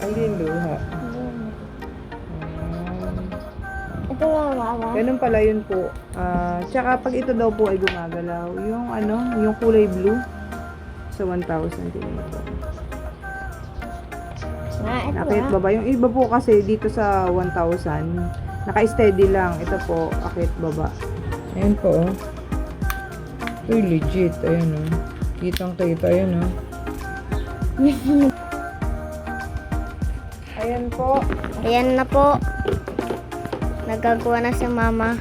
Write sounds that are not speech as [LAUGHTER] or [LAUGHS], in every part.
Hindi yung luha. Ito nga mama. Ganun pala yun po. Ah, tsaka pag ito daw po ay gumagalaw, yung ano, yung kulay blue sa 1,000 din ito. Nga, ito Akit nga. baba. Yung iba po kasi dito sa 1,000, naka-steady lang. Ito po, akit baba. Ayan po, oh. Uy, legit. Ayan, oh. Kitang kita, ayan, oh. [LAUGHS] Ayan po. Ayan na po. Nagagawa na si mama.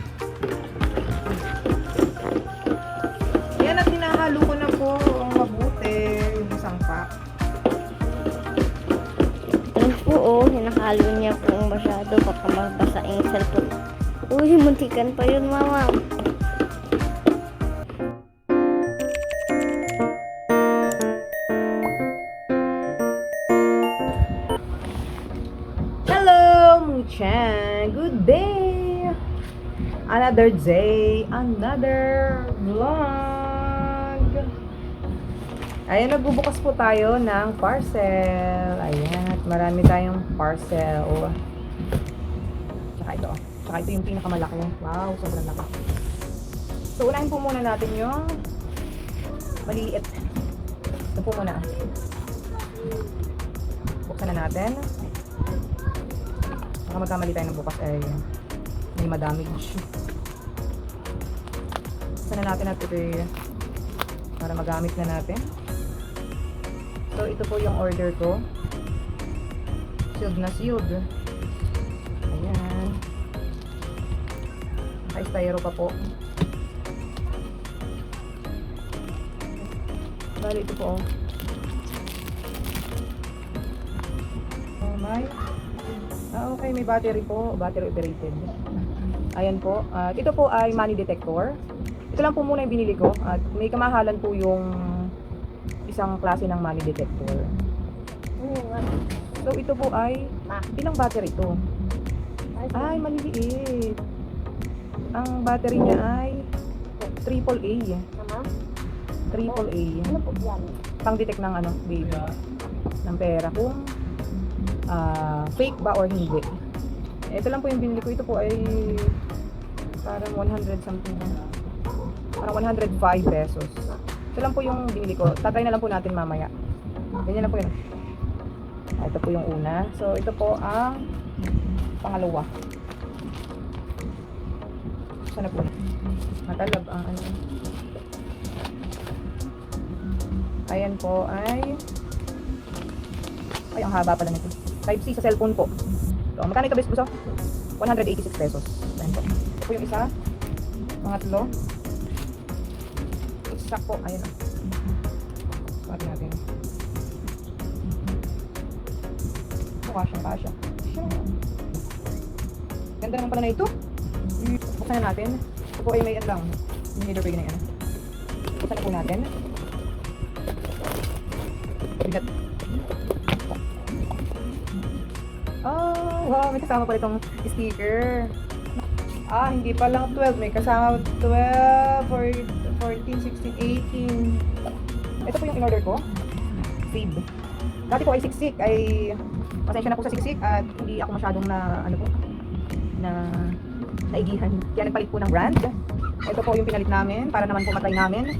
Yan at hinahalo ko na po ang mabuti. Yung isang pack. Ayan po oh, hinahalo niya po masyado baka mabasa yung cellphone. Uy, muntikan pa yun mama. Another day, another vlog! Ayan, nagbubukas po tayo ng parcel. Ayan, at marami tayong parcel. Tsaka ito. Tsaka ito yung pinakamalaki. Wow, sobrang laki. So, unahin po muna natin yung maliliit. Ito po muna. Buksan na natin. Baka magkamali tayo ng bukas ay may madamage. Sana natin at ay para magamit na natin. So, ito po yung order ko. Sealed na sealed. Ayan. Naka-styro pa po. Bali, ito po. oh. Oh my. Ah, okay, may battery po, battery operated. Ayan po. At ito po ay money detector. Ito lang po muna yung binili ko. At may kamahalan po yung isang klase ng money detector. So ito po ay ilang battery ito? Ay, maliliit. Ang battery niya ay triple A. Triple A. ano po yan? Pang-detect ng ano, baby. Ng pera. Kung ah, fake ba or hindi. Ito lang po yung binili ko. Ito po ay parang 100 something. Parang 105 pesos. Ito lang po yung binili ko. Tatry na lang po natin mamaya. Ganyan lang po yun. Ah, Ito po yung una. So, ito po ang pangalawa. Sana po. Matalab ang ano. Ayan po ay ay ang haba pala nito. Type C sa cellphone po. So, magkano ito bes buso? 186 pesos. Ayan po. Ito po yung isa. Pangatlo. Exact po. O. Sukat natin. Mukha siyang kasha. Ganda naman pala na ito. Buksan na natin. Ito po ay may ano lang. May header bag na yan. Buksan na po natin. Bigat. Oh, wow, may kasama pala itong sticker. Ah, hindi pa lang 12. May kasama 12, 14, 16, 18. Ito po yung in-order ko. Feed. Dati po ay siksik. Ay, pasensya na po sa siksik at hindi ako masyadong na, ano po, na naigihan. Kaya nagpalit po ng brand. Ito po yung pinalit namin para naman po matry namin.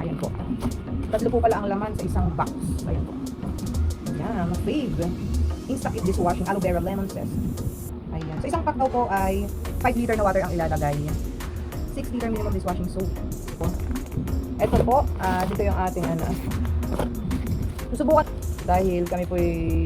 Ayan po. Tatlo po pala ang laman sa isang box. Ayan po. Ayan, fave. Instant dishwashing aloe vera lemon zest. Ayan. So isang pack daw po ay 5 liter na water ang ilalagay. 6 liter minimum dishwashing soap. Po. Ito po, ah dito yung ating ano. Susubukan dahil kami po ay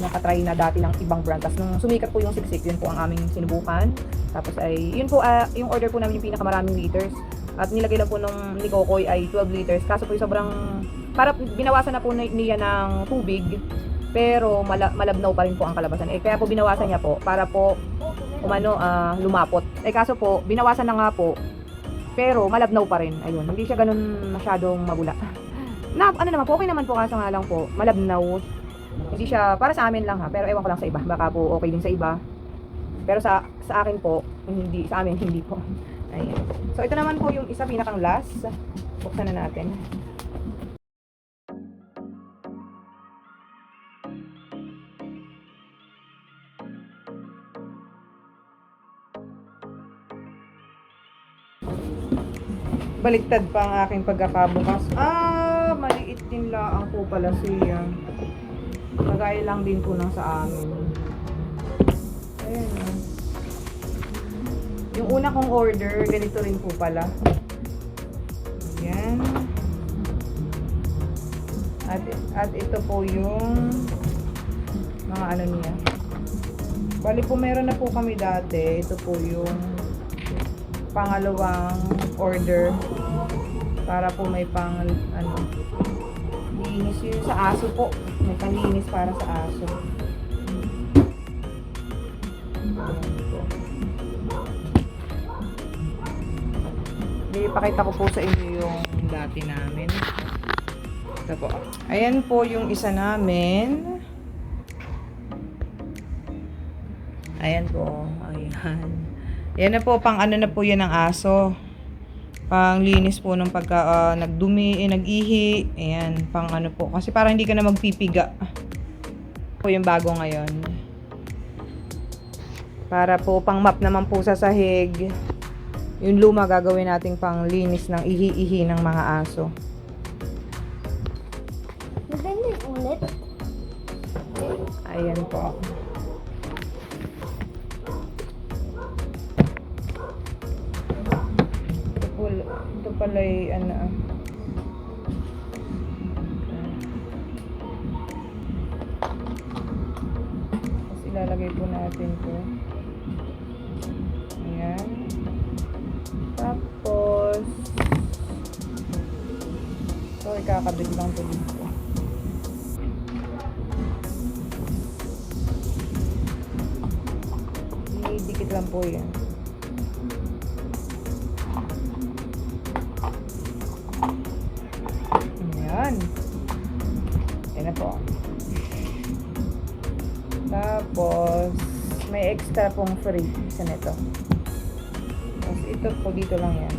nakatry na dati ng ibang brand. Tapos nung sumikat po yung siksik, yun po ang aming sinubukan. Tapos ay, yun po, ah, yung order po namin yung pinakamaraming liters. At nilagay lang po nung ni Kokoy ay 12 liters. Kaso po yung sobrang, para binawasan na po ni- niya ng tubig. Pero mala, malabnaw pa rin po ang kalabasan. Eh, kaya po binawasan niya po para po umano ah, lumapot. Eh kaso po, binawasan na nga po. Pero malabnaw pa rin. Ayun, hindi siya ganun masyadong mabula. [LAUGHS] Na, ano naman po, okay naman po kaso nga lang po, malabnaw. Hindi siya, para sa amin lang ha, pero ewan ko lang sa iba. Baka po okay din sa iba. Pero sa sa akin po, hindi, sa amin [LAUGHS] hindi po. Ayan. So ito naman po yung isa pinakang last. Buksan na natin. Baliktad pa ang aking pagkakabukas. Ah, maliit din lang po pala siya. Kagaya lang din po ng sa amin. Ayan. Yung una kong order, ganito rin po pala. Ayan. At, at ito po yung mga ano niya. Bali po meron na po kami dati. Ito po yung pangalawang order para po may pang ano linis yun sa aso po. May panlinis para sa aso. Ipakita ko po sa inyo yung dati namin. Ito po. Ayan po yung isa namin. Ayan po. Ayan. Yan na po, pang ano na po yan ng aso. Pang linis po ng pagka ah, nagdumi, eh, nag-ihi. Ayan, pang ano po. Kasi parang hindi ka na magpipiga. Po yung bago ngayon. Para po pang map naman po sa sahig. Yung luma gagawin nating pang linis ng ihi-ihi ng mga aso. Maganda ulit. Ayan po. Pala ay ano ah. Tapos ilalagay po natin to. Ayan. Tapos ito ikakabit lang to dito. Idikit lang po yan. Po. Tapos, may extra pong free. Isa nito. Tapos, ito po dito lang yan.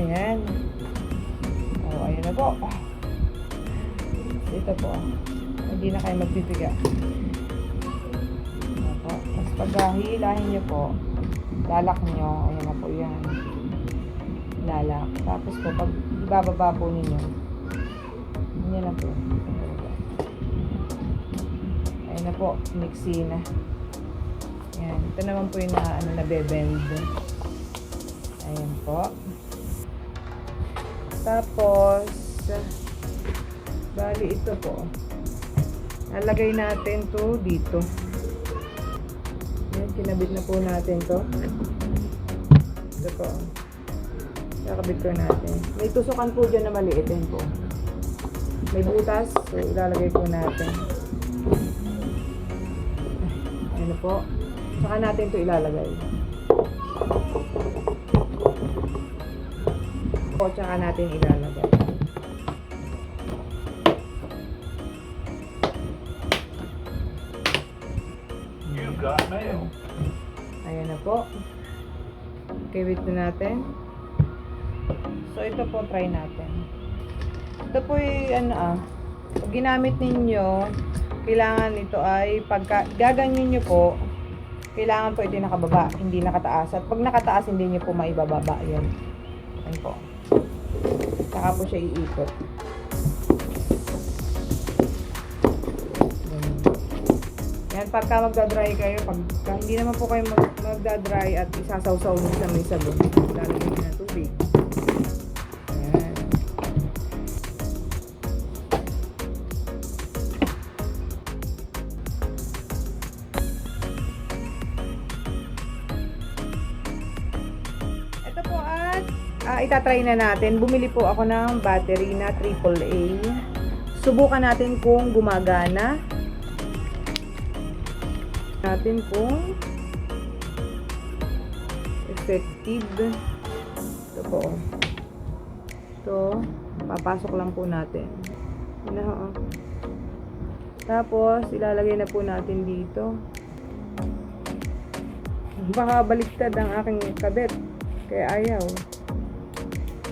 Ayan. Oh, ayan na po. Ito po. Hindi na kayo magpipiga. Opo. Tapos pag hilahin nyo po, lalak nyo. Ayan na po yan. Lalak. Tapos po, pag ibababa po ninyo, yan na po. Ayan na po. Mixi na. Ayan. Ito naman po yung na, ano, nabebend. Ayan po. Tapos, bali ito po. Lalagay natin to dito. Kinabit na po natin to. Ito po. Kakabit ko natin. May tusukan po dyan na maliit din po. May butas. So, ilalagay po natin. Ano po. Saka natin to ilalagay. O, tsaka natin ilalagay. Okay, wait na natin. So, ito po, try natin. Ito po yung, ano ah, pag ginamit ninyo, kailangan ito ay, pagka, gaganyan nyo po, kailangan po ito yung nakababa, hindi nakataas. At pag nakataas, hindi nyo po maibababa. Yan. Yan po. Saka po siya iikot. Yan, pagka magdadry kayo, pagka hindi naman po kayo mag, magdadry at isasawsaw nyo sa may sabon, lalagyan nyo ng tubig. Ito po at ah, itatry na natin. Bumili po ako ng battery na AAA. Subukan natin kung gumagana natin kung effective. Ito po. Ito papasok lang po natin. Na oh. tapos ilalagay na po natin dito. Baka baliktad ang aking kabit kaya ayaw.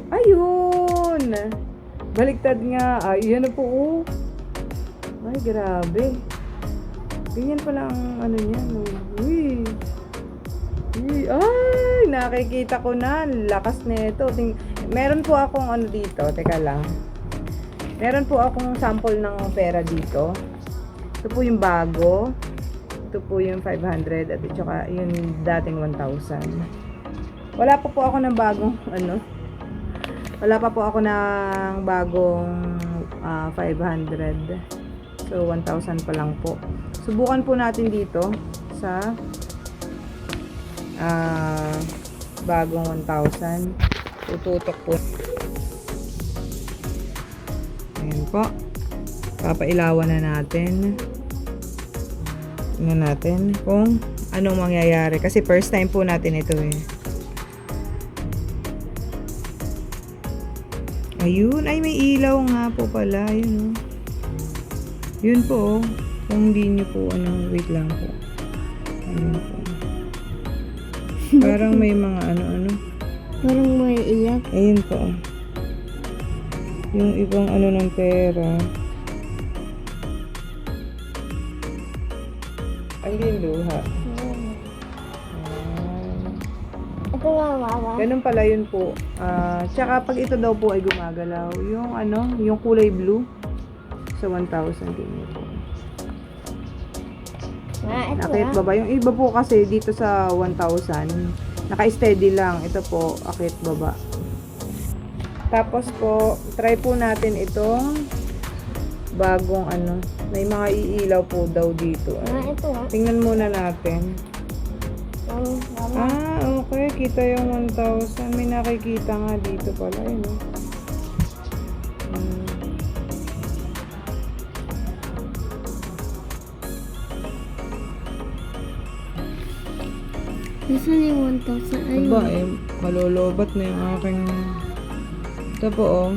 Ayun! Baliktad nga. Ay yan na po oh. Ay grabe Ganyan pala ang ano niya. No? Uy. Uy. Ay, nakikita ko na. Lakas nito. Ting Meron po akong ano dito. Teka lang. Meron po akong sample ng pera dito. Ito po yung bago. Ito po yung 500 at saka yung dating 1,000. Wala pa po ako ng bagong ano. Wala pa po ako ng bagong ah, 500. So 1,000 pa lang po. Subukan po natin dito sa ah, bagong 1,000. Tututok po. Ayan po. Papailawan na natin. Tingnan natin kung anong mangyayari. Kasi first time po natin ito eh. Ayun. Ay, may ilaw nga po pala. Ayun oh. Yun po oh. Kung hindi nyo po, ano, wait lang po. Ayun po. [LAUGHS] Parang may mga ano-ano. Parang may iyak. Ayun po. Yung ibang ano ng pera. Hindi yung luha. Ah. Ito mama. Ganun pala yun po. Ah, tsaka pag ito daw po ay gumagalaw, yung ano, yung kulay blue sa 1,000 din. Ah, ito Nakit ah. baba. Yung iba po kasi dito sa 1,000, naka-steady lang. Ito po, akit baba. Tapos po, try po natin itong bagong ano, may mga iilaw po daw dito. Ah, ito ah. Tingnan muna natin. Mama. Ah, okay. Kita yung 1,000. May nakikita nga dito pala. Yun, oh. Nasaan yung 1,000? Ay, Aba, eh, malolobat na yung aking... Ito po, oh.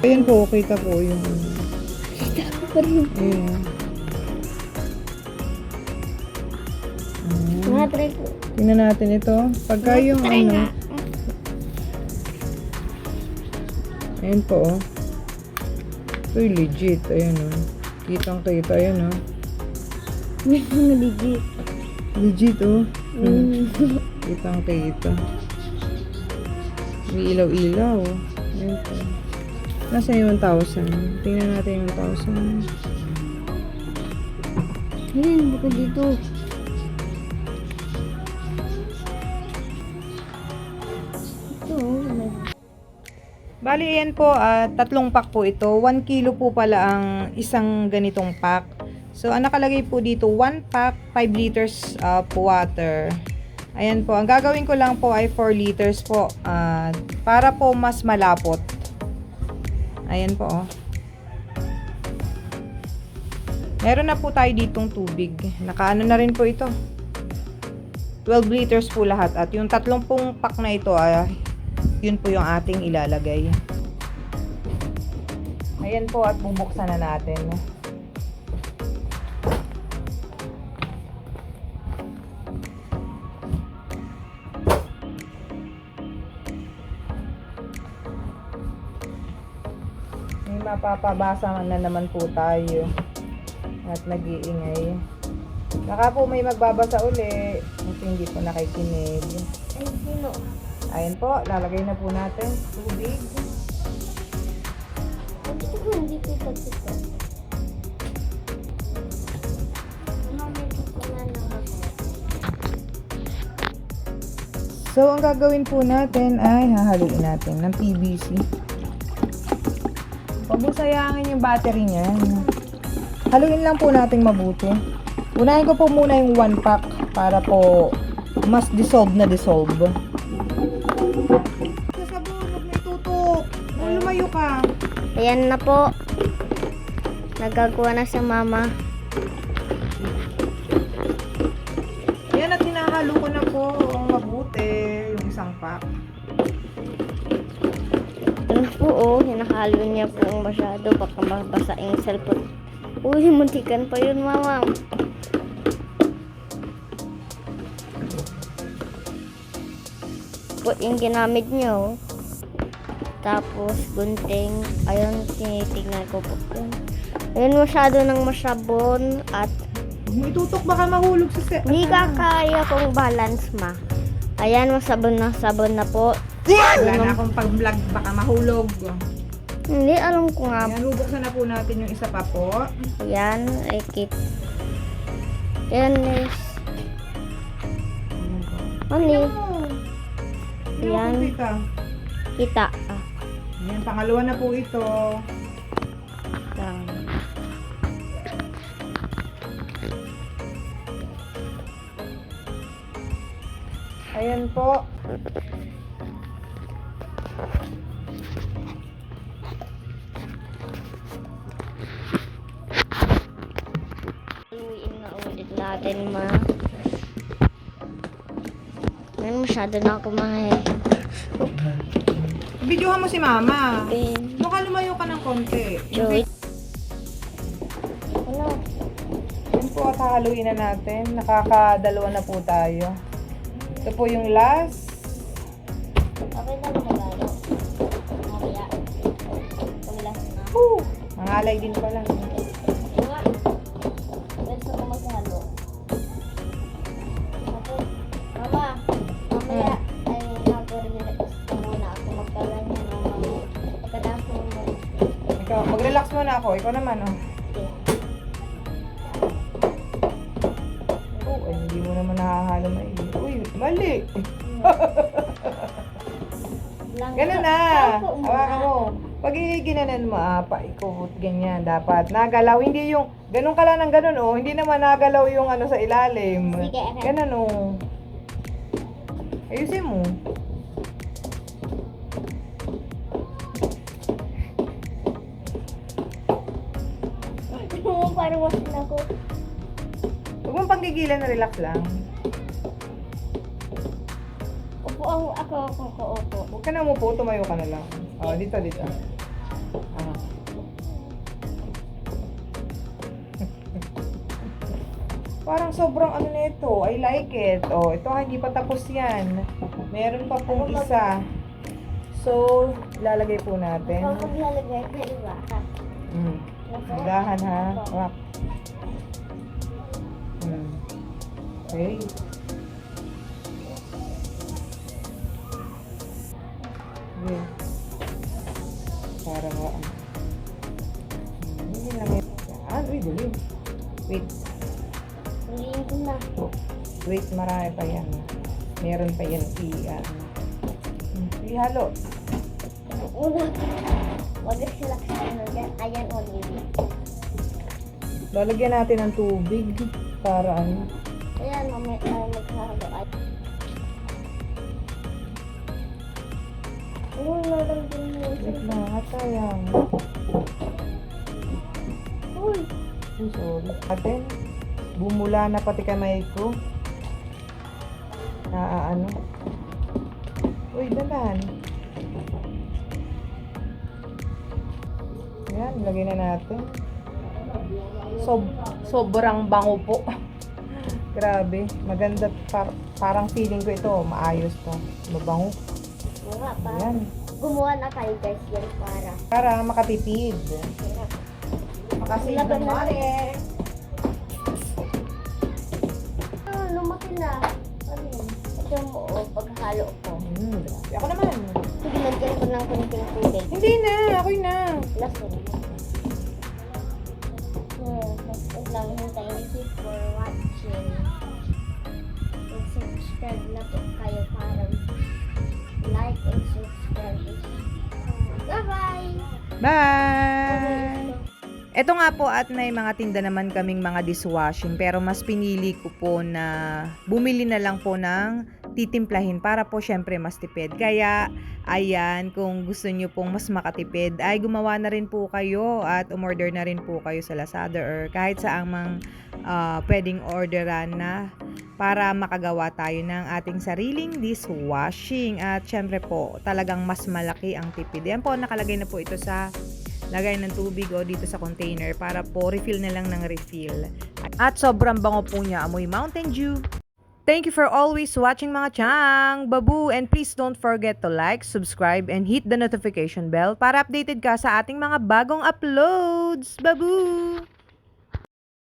Ayan po, kita po yung... pa rin. Ayan. Ayan. Mga try ko. Tingnan natin ito. Pagka yung ano... Ayan po, oh. Ito'y legit. Ayan, oh. Kitang kita, ayan, oh. Legit. Legit, oh. Mm. [LAUGHS] Kitang kita. May ilaw-ilaw. Ayan po. Nasa yung 1,000? Tingnan natin yung 1,000. Ayun, bukod dito. Ito, oh, Bali, yan po, ah, tatlong pack po ito. 1 kilo po pala ang isang ganitong pack. So, ang nakalagay po dito, 1 pack, 5 liters ah, po water. Ayan po, ang gagawin ko lang po ay 4 liters po. ah, para po mas malapot. Ayan po, oh. Meron na po tayo ditong tubig. Nakaano na rin po ito. 12 liters po lahat. At yung tatlong pong pack na ito, ay yun po yung ating ilalagay. Ayan po at bubuksan na natin. May mapapabasa na naman po tayo. At nag-iingay. Baka po may magbabasa uli. Kasi hindi po nakikinig. Ay, sino? Ayan po, lalagay na po natin. Tubig. Gusto ko hindi kita kita. So, ang gagawin po natin ay hahaluin natin ng PVC. Huwag mo sayangin yung battery niyan. Haluin lang po natin mabuti. Unahin ko po muna yung one pack para po mas dissolve na dissolve. Sabon, huwag may tutok. Kung lumayo ka. Ayan na po. Nagagawa na si mama. Yan at hinahalo ko na po ang mabuti yung isang pack. Oh, hinahalo niya po ang masyado. Baka mabasa yung cellphone. Uy, muntikan pa yun mama. Po yung ginamit niyo. Tapos gunting. Ayun, tinitignan ko po yun. Ayan masyado ng masabon at itutok baka mahulog sa set. hindi ka kaya kong balance ma. Ayan, masabon na sabon na po. Wala na akong pag-vlog baka mahulog. Hindi, alam ko nga. Ayan, hubuksan na po natin yung isa pa po. Ayan, ay kit. Ayan is, ano Ayan. Ayan. Ayan. Kita. kita. Ah, Ayan, pangalawa na po ito. lang. Ayan po. Haluin na ulit natin ma. Ayan, masyado na ako mga Videohan mo si mama. Ben. Mukha lumayo ka ng konti. Joy. Ano? Yan po at hahaluin na natin. Nakakadalawa na po tayo. Ito po yung last. Mga pagkatapos mo. Ikaw, mag-relax muna ako. Ikaw naman, oh. Oh, ay, hindi mo naman nakahalo na Uy, mali. [LAUGHS] Ganun na. Ginanan mo, ah, paikot, ganyan. Dapat nagalaw. Hindi yung, ganun ka lang ng ganun, oh. Hindi naman nagalaw yung ano sa ilalim. Sige. Ganun, oh. Ayusin mo. [LAUGHS] Parang wasin ako. Huwag mong panggigilan na relax lang. Upo ako, ako, ako, ako, upo. Huwag ka na umupo, tumayo ka na lang. Oh, dito, dito. Parang sobrang ano na ito. I like it. Oh, ito ha, hindi pa tapos yan. Meron pa pong isa. So, ilalagay po natin. Ikaw maglalagay ka, diba? Mm. Dahan ha. Wak. Mm. Okay. Okay. Para nga. Hmm, Hindi lang ito. Yan. Uy. Wait. Na. Wait, marami pa yan. Meron pa yan i ano. Hmm, ihalo. Una. Wag na sila kasi dyan. Ayan, Olivia. Lalagyan natin ng tubig para ano. Ayan, mamaya tayo maghahalo. Ay. Uy, lalagyan mo. Wait lang, ha, sayang. Uy. Uy, sorry. Atin, bumula na pati kamay ko. Na ano. Uy, dalan. Yan, lagay na natin. Sob sobrang bango po. [LAUGHS] Grabe, maganda. Par- parang feeling ko ito, maayos to. Mabango. Mura pa. Ayan. Gumawa na tayo guys yan para. Para makatipid. Makasave ng money. Nga po at may mga tinda naman kaming mga dishwashing pero mas pinili ko po na bumili na lang po ng titimplahin para po syempre mas tipid. Kaya ayan, kung gusto nyo pong mas makatipid ay gumawa na rin po kayo at umorder na rin po kayo sa Lazada or kahit sa mang ah, pwedeng orderan na para makagawa tayo ng ating sariling dishwashing. At syempre po, talagang mas malaki ang tipid. Yan po, nakalagay na po ito sa lagay ng tubig o dito sa container para po refill na lang ng refill. At sobrang bango po niya, amoy Mountain Dew. Thank you for always watching mga chang, babu, and please don't forget to like, subscribe, and hit the notification bell para updated ka sa ating mga bagong uploads. Babu!